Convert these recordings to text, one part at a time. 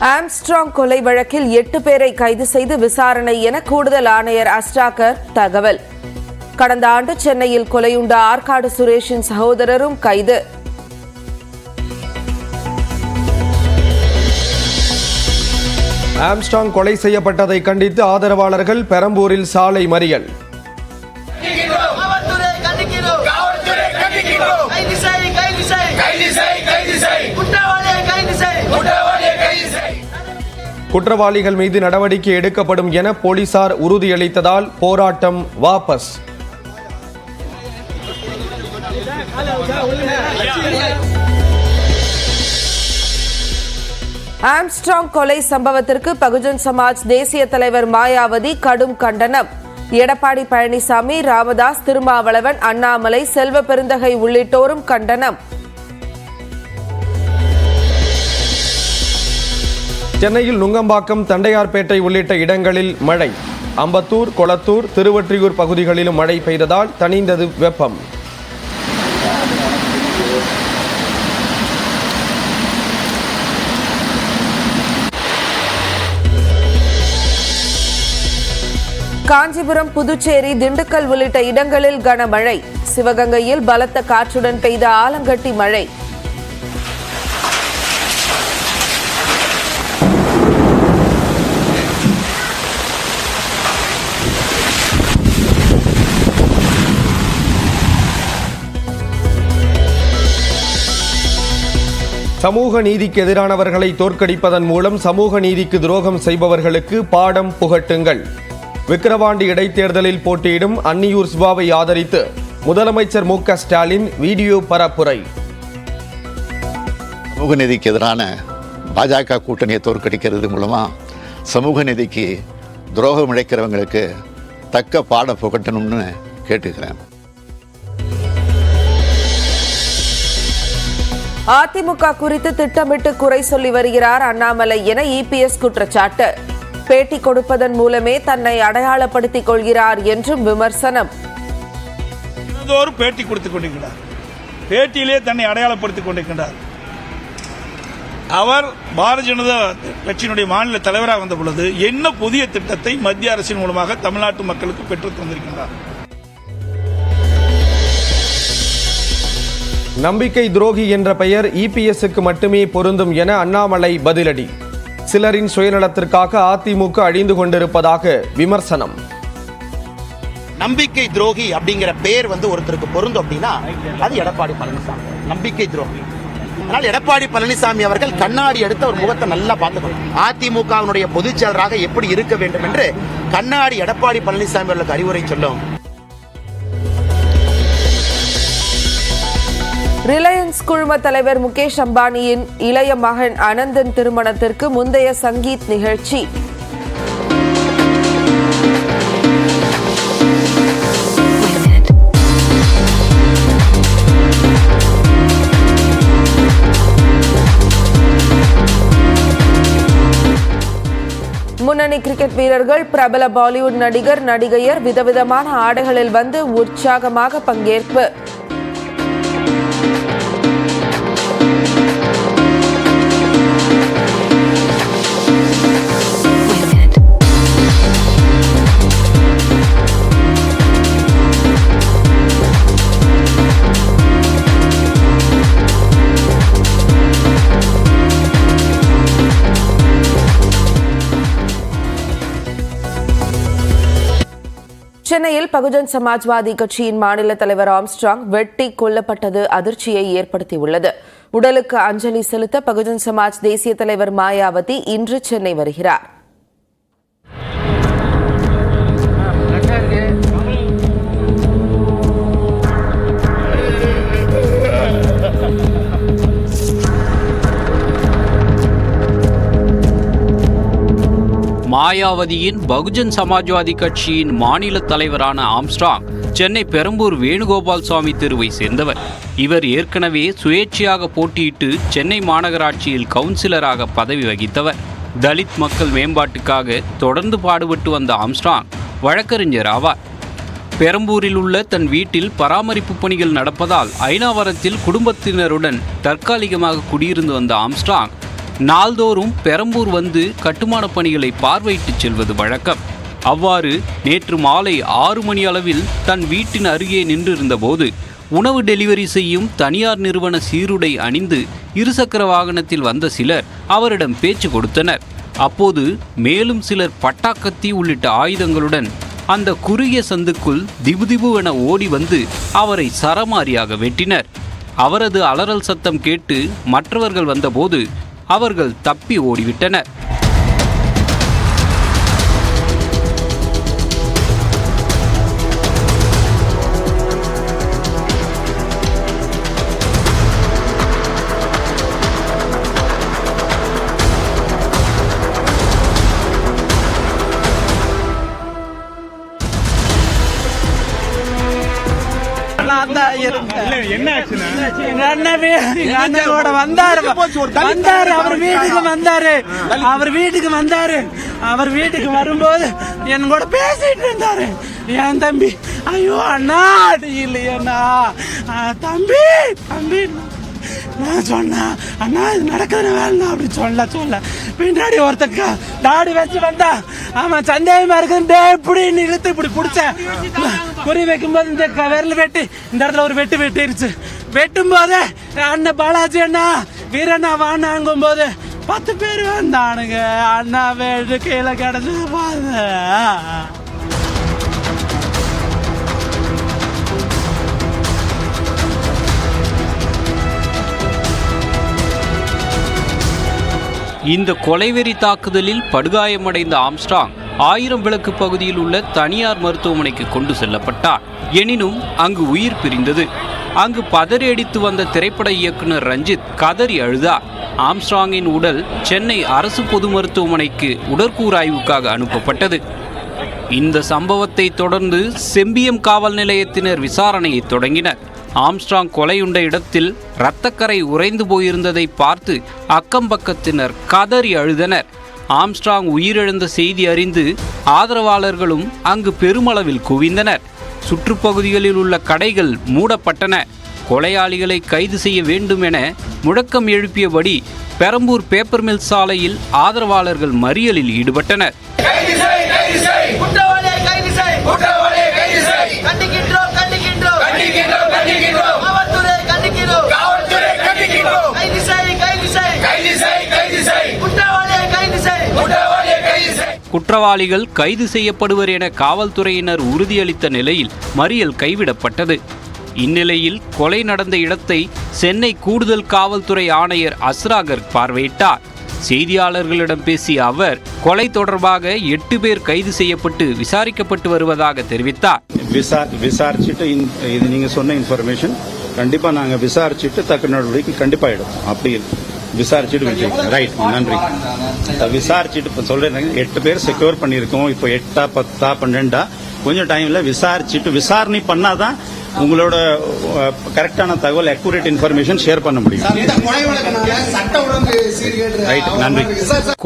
Armstrong கொலை வழக்கில் எட்டு பேரை கைது செய்து விசாரணை என கூடுதல் ஆணையர் அஸ்டாக்கர் தகவல். கடந்த ஆண்டு சென்னையில் கொலையுண்ட ஆற்காடு சுரேஷின் சகோதரரும் கைது. ஆம்ஸ்டாங் கொலை செய்யப்பட்டதை கண்டித்து ஆதரவாளர்கள் பெரம்பூரில் சாலை மறியல். குற்றவாளிகள் மீது நடவடிக்கை எடுக்கப்படும் என போலீசார் உறுதியளித்ததால் போராட்டம் வாபஸ். ஆம்ஸ்ட்ராங் கொலை சம்பவத்திற்கு பகுஜன் சமாஜ் தேசிய தலைவர் மாயாவதி கடும் கண்டனம். எடப்பாடி பழனிசாமி ராமதாஸ் திருமாவளவன் அண்ணாமலை செல்வ பெருந்தகை உள்ளிட்டோரும் கண்டனம். சென்னையில் நுங்கம்பாக்கம் தண்டையார்பேட்டை உள்ளிட்ட இடங்களில் மழை. அம்பத்தூர் கொளத்தூர் திருவொற்றியூர் பகுதிகளிலும் மழை பெய்ததால் தணிந்தது வெப்பம். காஞ்சிபுரம் புதுச்சேரி திண்டுக்கல் உள்ளிட்ட இடங்களில் கனமழை. சிவகங்கையில் பலத்த காற்றுடன் பெய்த ஆலங்கட்டி மழை. சமூக நீதிக்கு எதிரானவர்களை தோற்கடிப்பதன் மூலம் சமூக நீதிக்கு துரோகம் செய்பவர்களுக்கு பாடம் புகட்டுங்கள். விக்கிரவாண்டி இடைத்தேர்தலில் போட்டியிடும் அன்னியூர் சிவாவை ஆதரித்து முதலமைச்சர் மு க ஸ்டாலின் வீடியோ பரப்புரை. சமூக நீதிக்கு எதிரான பாஜக கூட்டணியை தோற்கடிக்கிறது மூலமாக சமூக நீதிக்கு துரோகம் இழைக்கிறவங்களுக்கு தக்க பாடம் புகட்டணும்னு கேட்டுக்கிறேன். அதிமுக குறித்து திட்டமிட்டு குறை சொல்லி வருகிறார் அண்ணாமலை என இபிஎஸ் குற்றச்சாட்டு. பேட்டி கொடுப்பதன் மூலமே தன்னை அடையாளப்படுத்திக் கொள்கிறார் என்றும் விமர்சனம். தினந்தோறும் பேட்டி கொடுத்துக் கொண்டிருக்கிறார். பேட்டியிலே தன்னை அடையாளப்படுத்திக் கொண்டிருக்கிறார். அவர் பாரதிய ஜனதா கட்சியினுடைய மாநில தலைவராக வந்த பொழுது என்ன புதிய திட்டத்தை மத்திய அரசின் மூலமாக தமிழ்நாட்டு மக்களுக்கு பெற்றுத் தந்திருக்கிறார் நம்பிக்கை துரோகி என்ற பெயர் இபிஎஸ்க்கு மட்டுமே பொருந்தும் என அண்ணாமலை பதிலடி. சிலரின் சுயநலத்திற்காக அதிமுக அழிந்து கொண்டிருப்பதாக விமர்சனம். நம்பிக்கை துரோகி அப்படிங்கிற பெயர் வந்து ஒருத்தருக்கு பொருந்தும் அப்படின்னா அது எடப்பாடி பழனிசாமி. நம்பிக்கை துரோகி. அதனால் எடப்பாடி பழனிசாமி அவர்கள் கண்ணாடி எடுத்து ஒரு முகத்தை நல்லா பார்த்துக்கணும். அதிமுகவினுடைய பொதுச் செயலராக எப்படி இருக்க வேண்டும் என்று கண்ணாடி எடப்பாடி பழனிசாமி அவர்களுக்கு அறிவுரை சொல்லும் ரிலையன்ஸ் குழும தலைவர் முகேஷ் அம்பானியின் இளைய மகன் அனந்தன் திருமணத்திற்கு முந்தைய சங்கீத் நிகழ்ச்சி. முன்னணி கிரிக்கெட் வீரர்கள் பிரபல பாலிவுட் நடிகர் நடிகையர் விதவிதமான ஆடைகளில் வந்து உற்சாகமாக பங்கேற்பு. சென்னையில் பகுஜன் சமாஜ்வாதி கட்சியின் மாநில தலைவர் ஆம்ஸ்ட்ராங் வெட்டி கொல்லப்பட்டது அதிர்ச்சியை ஏற்படுத்தியுள்ளது. உடலுக்கு அஞ்சலி செலுத்த பகுஜன் சமாஜ் தேசிய தலைவர் மாயாவதி இன்று சென்னை வருகிறார். மாயாவதியின் பகுஜன் சமாஜ்வாதி கட்சியின் மாநில தலைவரான ஆம்ஸ்ட்ராங் சென்னை பெரம்பூர் வேணுகோபால் சுவாமி தெருவை சேர்ந்தவர். இவர் ஏற்கனவே சுயேட்சையாக போட்டியிட்டு சென்னை மாநகராட்சியில் கவுன்சிலராக பதவி வகித்தவர். தலித் மக்கள் மேம்பாட்டுக்காக தொடர்ந்து பாடுபட்டு வந்த ஆம்ஸ்ட்ராங் வழக்கறிஞர் ஆவார். பெரம்பூரில் உள்ள தன் வீட்டில் பராமரிப்பு பணிகள் நடப்பதால் ஐநாவரத்தில் குடும்பத்தினருடன் தற்காலிகமாக குடியிருந்து வந்த ஆம்ஸ்டாங் நாள்தோறும் பெரம்பூர் வந்து கட்டுமானப் பணிகளை பார்வையிட்டுச் செல்வது வழக்கம். அவ்வாறு நேற்று மாலை ஆறு மணி அளவில் தன் வீட்டின் அருகே நின்றிருந்தபோது உணவு டெலிவரி செய்யும் தனியார் நிறுவன சீருடை அணிந்து இருசக்கர வாகனத்தில் வந்த சிலர் அவரிடம் பேச்சு கொடுத்தனர். அப்போது மேலும் சிலர் பட்டாக்கத்தி உள்ளிட்ட ஆயுதங்களுடன் அந்த குறுகிய சந்துக்குள் திபுதிபுவென ஓடி வந்து அவரை சரமாரியாக வெட்டினர். அவரது அலறல் சத்தம் கேட்டு மற்றவர்கள் வந்தபோது அவர்கள் தப்பி ஓடிவிட்டனர். எங்க எங்க அண்ணனோட வந்தாரு. வந்தாரு அவர் வீட்டுக்கு வந்தாரு. அவர் வீட்டுக்கு வந்தாரு. அவர் வீட்டுக்கு வரும்போது என் கூட பேசிட்டு இருந்தாரு. என் தம்பி? ஐயோ அண்ணா இல்லையண்ணா. தம்பி தம்பி நான் சொன்னேன் அண்ணா இது நடக்கிற வேலை அப்படி சொல்ல சொல்ல. பின்னாடி ஒருத்தக்கா தாடி வச்சு வந்தா ஆமா சந்தேகமா இருக்குன்னு டே இப்படி இழுத்து இப்படி பிடிச்சேன் குறி வைக்கும்போது இந்த க- விரல் வெட்டி இந்த இடத்துல ஒரு வெட்டு வெட்டிருச்சு. வெட்டும் போது அண்ணன் பாலாஜி அண்ணா வீரண்ணா வாண்ணாங்கும் போது பத்து பேர் வந்தானுங்க. அண்ணா வேடு கீழே கிடந்து பாருங்க இந்த கொலைவெறி தாக்குதலில் படுகாயமடைந்த ஆம்ஸ்டாங் ஆயிரம் விளக்கு பகுதியில் உள்ள தனியார் மருத்துவமனைக்கு கொண்டு செல்லப்பட்டார். எனினும் அங்கு உயிர் பிரிந்தது. அங்கு பதறியடித்து வந்த திரைப்பட இயக்குனர் ரஞ்சித் கதறி அழுதார். ஆம்ஸ்ட்ராங்கின் உடல் சென்னை அரசு பொது மருத்துவமனைக்கு உடற்கூறாய்வுக்காக அனுப்பப்பட்டது. இந்த சம்பவத்தை தொடர்ந்து செம்பியம் காவல் நிலையத்தினர் விசாரணையை தொடங்கினர். ஆம்ஸ்ட்ராங் கொலையுண்ட இடத்தில் இரத்தக்கரை உறைந்து போயிருந்ததை பார்த்து அக்கம்பக்கத்தினர் கதறி அழுதனர். ஆம்ஸ்ட்ராங் உயிரிழந்த செய்தி அறிந்து ஆதரவாளர்களும் அங்கு பெருமளவில் குவிந்தனர். சுற்றுப்பகுதிகளில் உள்ள கடைகள் மூடப்பட்டன. கொலையாளிகளை கைது செய்ய வேண்டும் என முழக்கம் எழுப்பியபடி பெரம்பூர் பேப்பர் மில் சாலையில் ஆதரவாளர்கள் மறியலில் ஈடுபட்டனர். குற்றவாளிகள் கைது செய்யப்படுவர் என காவல்துறையினர் உறுதியளித்த நிலையில் மறியல் கைவிடப்பட்டது. இந்நிலையில் கொலை நடந்த இடத்தை சென்னை கூடுதல் காவல்துறை ஆணையர் அஸ்ராகர் பார்வையிட்டார். செய்தியாளர்களிடம் பேசிய அவர் கொலை தொடர்பாக எட்டு பேர் கைது செய்யப்பட்டு விசாரிக்கப்பட்டு வருவதாக தெரிவித்தார். விசா விசாரிச்சுட்டு இது நீங்க சொன்ன இன்ஃபர்மேஷன் கண்டிப்பா நாங்க விசாரிச்சுட்டு தக்க நடவடிக்கை கண்டிப்பா எடுப்போம். அப்படி விசாரிச்சுட்டு ரைட் நன்றி. விசாரிச்சுட்டு இப்ப சொல்றேன். எட்டு பேர் செக்யூர் பண்ணியிருக்கோம். இப்போ எட்டா பத்தா பன்னெண்டா? கொஞ்சம் டைம்ல விசாரிச்சுட்டு விசாரணை பண்ணாதான் உங்களோட கரெக்டான தகவல் அக்யூரேட் இன்ஃபர்மேஷன் ஷேர் பண்ண முடியும். ரைட் நன்றி.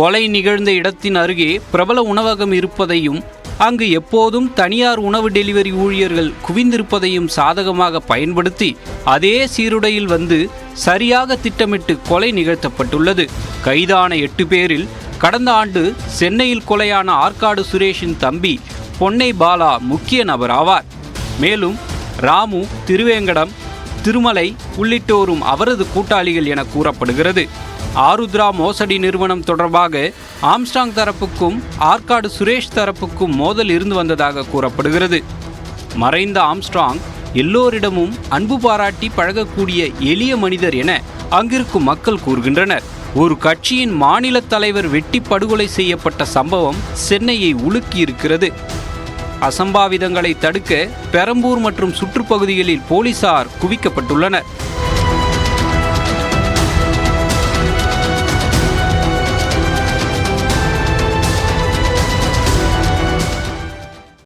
கொலை நிகழ்ந்த இடத்தின் அருகே பிரபல உணவகம் இருப்பதையும் அங்கு எப்போதும் தனியார் உணவு டெலிவரி ஊழியர்கள் குவிந்திருப்பதையும் சாதகமாக பயன்படுத்தி அதே சீருடையில் வந்து சரியாக திட்டமிட்டு கொலை நிகழ்த்தப்பட்டுள்ளது. கைதான எட்டு பேரில் கடந்த ஆண்டு சென்னையில் கொலையான ஆற்காடு சுரேஷின் தம்பி பொன்னை பாலா முக்கிய நபர் ஆவார். மேலும் ராமு திருவேங்கடம் திருமலை உள்ளிட்டோரும் அவரது கூட்டாளிகள் என கூறப்படுகிறது. ஆருத்ரா மோசடி நிறுவனம் தொடர்பாக ஆம்ஸ்டாங் தரப்புக்கும் ஆற்காடு சுரேஷ் தரப்புக்கும் மோதல் இருந்து வந்ததாக கூறப்படுகிறது. மறைந்த ஆம்ஸ்ட்ராங் எல்லோரிடமும் அன்பு பாராட்டி பழகக்கூடிய எளிய மனிதர் என அங்கிருக்கும் மக்கள் கூறுகின்றனர். ஒரு கட்சியின் மாநில தலைவர் வெட்டி படுகொலை செய்யப்பட்ட சம்பவம் சென்னையை உலுக்கியிருக்கிறது. அசம்பாவிதங்களை தடுக்க பெரம்பூர் மற்றும் சுற்றுப்பகுதிகளில் போலீசார் குவிக்கப்பட்டுள்ளனர்.